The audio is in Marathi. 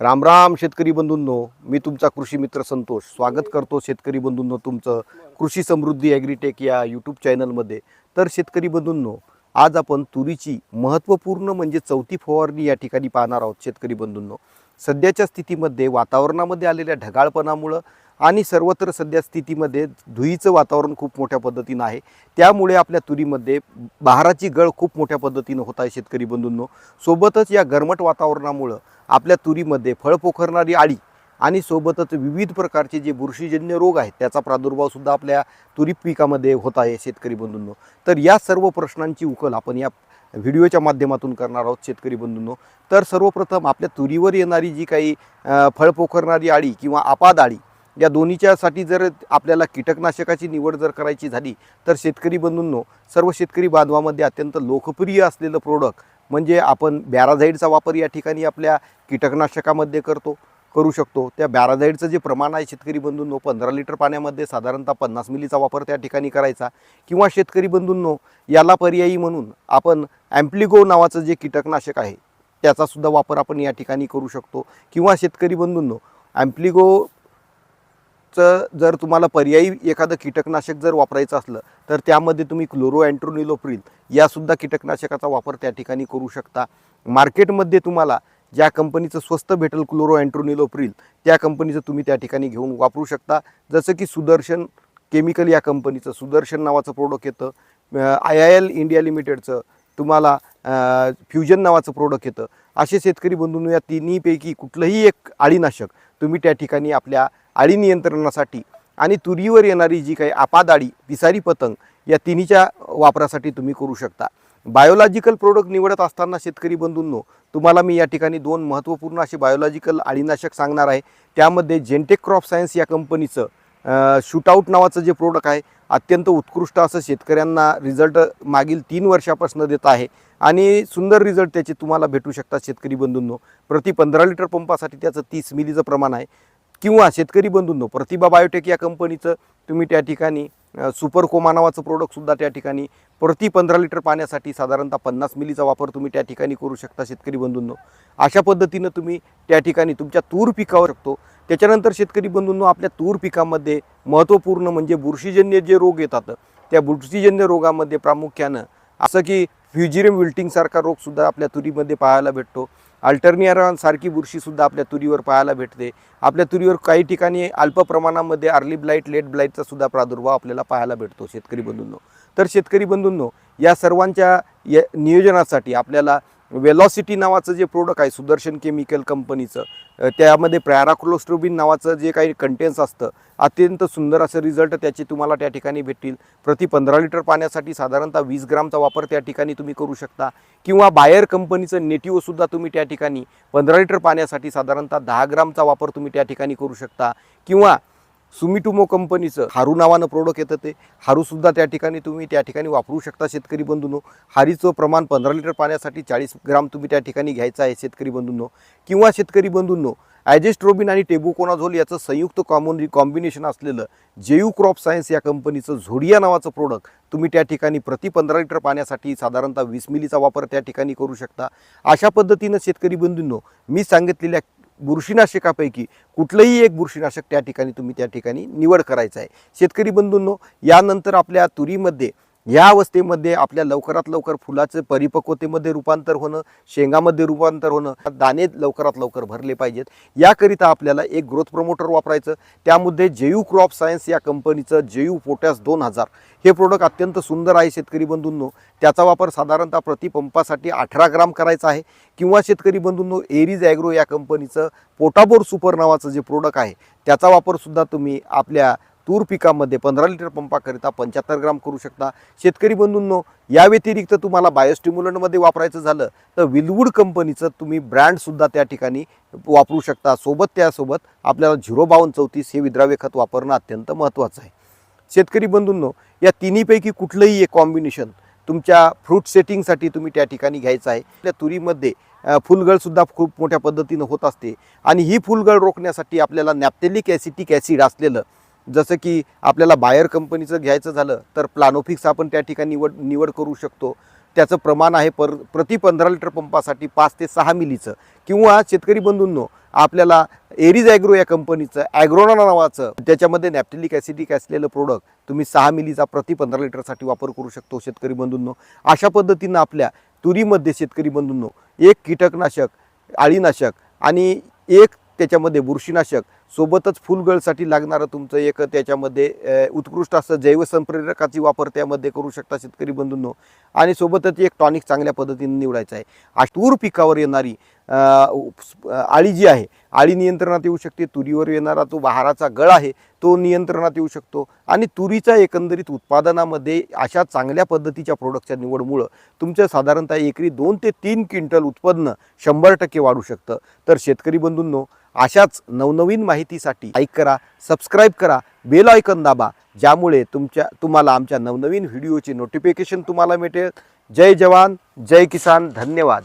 रामराम शेतकरी बंधूंनो मी तुमचा कृषी मित्र संतोष. स्वागत करतो शेतकरी बंधूंनो तुमचं कृषी समृद्धी ॲग्रीटेक या यूट्यूब चॅनलमध्ये तर शेतकरी बंधूंनो आज आपण तुरीची महत्त्वपूर्ण म्हणजे चौथी फवारणी या ठिकाणी पाहणार आहोत शेतकरी बंधूंनो. सध्याच्या स्थितीमध्ये वातावरणामध्ये आलेल्या ढगाळपणामुळं आणि सर्वत्र सध्या स्थितीमध्ये धुईचं वातावरण खूप मोठ्या पद्धतीनं आहे. त्यामुळे आपल्या तुरीमध्ये बहाराची गळ खूप मोठ्या पद्धतीनं होत आहे शेतकरी बंधूंनो. सोबतच या गरमट वातावरणामुळं आपल्या तुरीमध्ये फळ पोखरणारी आळी आणि सोबतच विविध प्रकारचे जे बुरशीजन्य रोग आहेत त्याचा प्रादुर्भावसुद्धा आपल्या तुरी पिकामध्ये होत आहे शेतकरी बंधूंनो. तर या सर्व प्रश्नांची उकल आपण या व्हिडिओच्या माध्यमातून करणार आहोत शेतकरी बंधूंनो. तर सर्वप्रथम आपल्या तुरीवर येणारी जी काही फळ पोखरणारी आळी किंवा आपाद आळी या दोन्हीच्यासाठी जर आपल्याला कीटकनाशकाची निवड जर करायची झाली तर शेतकरी बंधूंनो सर्व शेतकरी बांधवामध्ये अत्यंत लोकप्रिय असलेलं प्रोडक्ट म्हणजे आपण बॅराझाईडचा वापर या ठिकाणी आपल्या कीटकनाशकामध्ये करतो करू शकतो. त्या बॅराझाईडचं जे प्रमाण आहे शेतकरी बंधूंनो पंधरा लिटर पाण्यामध्ये साधारणतः पन्नास मिलीचा वापर त्या ठिकाणी करायचा. किंवा शेतकरी बंधूंनो याला पर्यायी म्हणून आपण ॲम्प्लिगो नावाचं जे कीटकनाशक आहे त्याचासुद्धा वापर आपण या ठिकाणी करू शकतो. किंवा शेतकरी बंधूंनो ॲम्प्लिगो चं जर तुम्हाला पर्यायी एखादं कीटकनाशक जर वापरायचं असलं तर त्यामध्ये तुम्ही क्लोरो अँट्रोनिलोप्रिल यासुद्धा कीटकनाशकाचा वापर त्या ठिकाणी करू शकता. मार्केटमध्ये तुम्हाला ज्या कंपनीचं स्वस्त भेटेल क्लोरो अँट्रोनिलोप्रिल त्या कंपनीचं तुम्ही त्या ठिकाणी घेऊन वापरू शकता. जसं की सुदर्शन केमिकल या कंपनीचं सुदर्शन नावाचं प्रोडक्ट येतं. आय आय एल इंडिया लिमिटेडचं तुम्हाला फ्युजन नावाचं प्रोडक्ट येतं. असे शेतकरी बंधूंनो या तिन्हीपैकी कुठलंही एक आळीनाशक तुम्ही त्या ठिकाणी आपल्या आळी नियंत्रणासाठी आणि तुरीवर येणारी जी काही आपादाळी पिसारी पतंग या तिन्हीच्या वापरासाठी तुम्ही करू शकता. बायोलॉजिकल प्रोडक्ट निवडत असताना शेतकरी बंधूंनो तुम्हाला मी या ठिकाणी दोन महत्त्वपूर्ण असे बायोलॉजिकल आळीनाशक सांगणार आहे. त्यामध्ये जेनटेक क्रॉप सायन्स या कंपनीचं शूटआउट नावाचं जे प्रोडक्ट आहे अत्यंत उत्कृष्ट असं शेतकऱ्यांना रिझल्ट मागील तीन वर्षापासून देत आहे. आणि सुंदर रिझल्ट त्याचे तुम्हाला भेटू शकतात शेतकरी बंधूंनो. प्रति पंधरा लिटर पंपासाठी त्याचं तीस मिलीचं प्रमाण आहे. किंवा शेतकरी बंधूंनो प्रतिभा बायोटेक या कंपनीचं तुम्ही त्या ठिकाणी सुपर कोमा नावाचं प्रोडक्टसुद्धा त्या ठिकाणी प्रति पंधरा लिटर पाण्यासाठी साधारणतः पन्नास मिलीचा वापर तुम्ही त्या ठिकाणी करू शकता शेतकरी बंधूंनो. अशा पद्धतीनं तुम्ही त्या ठिकाणी तुमच्या तूर पिकावर शकतो त्याच्यानंतर शेतकरी बंधूंनो आपल्या तूर पिकामध्ये महत्त्वपूर्ण म्हणजे बुरशीजन्य जे रोग येतात त्या बुरशीजन्य रोगामध्ये प्रामुख्यानं असं की फ्युजिरियम विल्टिंगसारखा रोगसुद्धा आपल्या तुरीमध्ये पाहायला भेटतो. अल्टर्नियरांसारखी बुरशीसुद्धा आपल्या तुरीवर पाहायला भेटते. आपल्या तुरीवर काही ठिकाणी अल्प प्रमाणामध्ये अर्ली ब्लाईट लेट ब्लाईटचा सुद्धा प्रादुर्भाव आपल्याला पाहायला भेटतो शेतकरी बंधूंनो. तर शेतकरी बंधूंनो या सर्वांच्या या नियोजनासाठी आपल्याला वेलॉसिटी नावाचं जे प्रोडक्ट आहे सुदर्शन केमिकल कंपनीचं त्यामध्ये प्रॅराक्लोस्ट्रोबिन नावाचं जे काही कंटेन्स असतं अत्यंत सुंदर असं रिझल्ट त्याचे तुम्हाला त्या ठिकाणी भेटतील. प्रति पंधरा लिटर पाण्यासाठी साधारणतः वीस ग्रामचा वापर त्या ठिकाणी तुम्ही करू शकता. किंवा बायर कंपनीचं नेटिओसुद्धा तुम्ही त्या ठिकाणी पंधरा लिटर पाण्यासाठी साधारणतः दहा ग्रामचा वापर तुम्ही त्या ठिकाणी करू शकता. किंवा सुमिटुमो कंपनीचं हारू नावानं प्रोडक्ट येतं ते. हारूसुद्धा त्या ठिकाणी तुम्ही त्या ठिकाणी वापरू शकता शेतकरी बंधूंनो. हारीचं प्रमाण पंधरा लिटर पाण्यासाठी चाळीस ग्राम तुम्ही त्या ठिकाणी घ्यायचं आहे शेतकरी बंधूंनो. किंवा शेतकरी बंधूंनो ॲजेस्ट्रोबिन आणि टेबुकोनाझोल याचं संयुक्त कॉम्बोन कॉम्बिनेशन असलेलं जेयू क्रॉप सायन्स या कंपनीचं झोडिया नावाचं प्रोडक्ट तुम्ही त्या ठिकाणी प्रति पंधरा लिटर पाण्यासाठी साधारणतः वीस मिलीचा वापर त्या ठिकाणी करू शकता. अशा पद्धतीनं शेतकरी बंधूंनो मी सांगितलेल्या बुरशीनाशकापैकी कुठलंही एक बुरशीनाशक त्या ठिकाणी तुम्ही त्या ठिकाणी निवड करायचं आहे. शेतकरी बंधूंनो यानंतर आपल्या तुरीमध्ये या अवस्थेमध्ये आपल्या लवकरात लवकर फुलाचं परिपक्वतेमध्ये रूपांतर होणं शेंगामध्ये रूपांतर होणं दाणे लवकरात लवकर भरले पाहिजेत. याकरिता आपल्याला एक ग्रोथ प्रमोटर वापरायचं. त्यामध्ये जेयू क्रॉप सायन्स या कंपनीचं जेयू पोटॅस दोन हजार. हे प्रोडक्ट अत्यंत सुंदर आहे शेतकरी बंधूंनो. त्याचा वापर साधारणतः प्रतिपंपासाठी अठरा ग्राम करायचा आहे. किंवा शेतकरी बंधूंनो एरीज ॲग्रो या कंपनीचं पोटाबोर सुपर नावाचं जे प्रोडक्ट आहे त्याचा वापरसुद्धा तुम्ही आपल्या तूर पिकामध्ये पंधरा लिटर पंपाकरिता पंच्याहत्तर ग्राम करू शकता. शेतकरी बंधूंनो या व्यतिरिक्त तुम्हाला बायोस्टिम्युलंटमध्ये वापरायचं झालं तर विलवूड कंपनीचं तुम्ही ब्रँडसुद्धा त्या ठिकाणी वापरू शकता. सोबत त्यासोबत आपल्याला झिरो बावन्न चौतीस हे विद्राव्य खत वापरणं अत्यंत महत्त्वाचं आहे. शेतकरी बंधूंनो या तिन्हीपैकी कुठलंही एक कॉम्बिनेशन तुमच्या फ्रूट सेटिंगसाठी तुम्ही त्या ठिकाणी घ्यायचं आहे. त्या तुरीमध्ये फुलगळसुद्धा खूप मोठ्या पद्धतीनं होत असते आणि ही फुलगळ रोखण्यासाठी आपल्याला नॅप्थेलिक ॲसिटिक ॲसिड असलेलं जसं की आपल्याला बायर कंपनीचं घ्यायचं झालं तर प्लानोफिक्स आपण त्या ठिकाणी निवड निवड करू शकतो. त्याचं प्रमाण आहे पर प्रति पंधरा लिटर पंपासाठी पाच ते सहा मिलीचं. किंवा शेतकरी बंधूंनो आपल्याला एरिज ॲग्रो या कंपनीचं ॲग्रोना नावाचं त्याच्यामध्ये नॅप्टिलिक ॲसिडिक असलेलं प्रोडक्ट तुम्ही सहा मिलीचा प्रति पंधरा लिटरसाठी वापर करू शकतो शेतकरी बंधूंनो. अशा पद्धतीनं आपल्या तुरीमध्ये शेतकरी बंधूंनो एक कीटकनाशक आळीनाशक आणि एक त्याच्यामध्ये बुरशीनाशक सोबतच फुलगळसाठी लागणारं तुमचं एक त्याच्यामध्ये उत्कृष्ट असं जैवसंप्रेरकाची वापर त्यामध्ये करू शकता शेतकरी बंधूंनो. आणि सोबतच एक टॉनिक चांगल्या पद्धतीने निवडायचं आहे. आ तूर पिकावर येणारी आळी जी आहे आळी नियंत्रणात येऊ शकते तुरीवर येणारा तो बहाराचा गळ आहे तो नियंत्रणात येऊ शकतो. आणि तुरीच्या एकंदरीत उत्पादनामध्ये अशा चांगल्या पद्धतीच्या प्रोडक्टच्या निवडमुळं तुमचं साधारणतः एकरी दोन ते तीन क्विंटल उत्पन्न शंभर टक्के वाढू शकतं. तर शेतकरी बंधूंनो अशाच नवनवीन माहितीसाठी लाईक करा सबस्क्राईब करा बेल आयकन दाबा ज्यामुळे तुमच्या तुम्हाला आमच्या नवनवीन व्हिडिओची नोटिफिकेशन तुम्हाला मिळेल. जय जवान जय किसान धन्यवाद.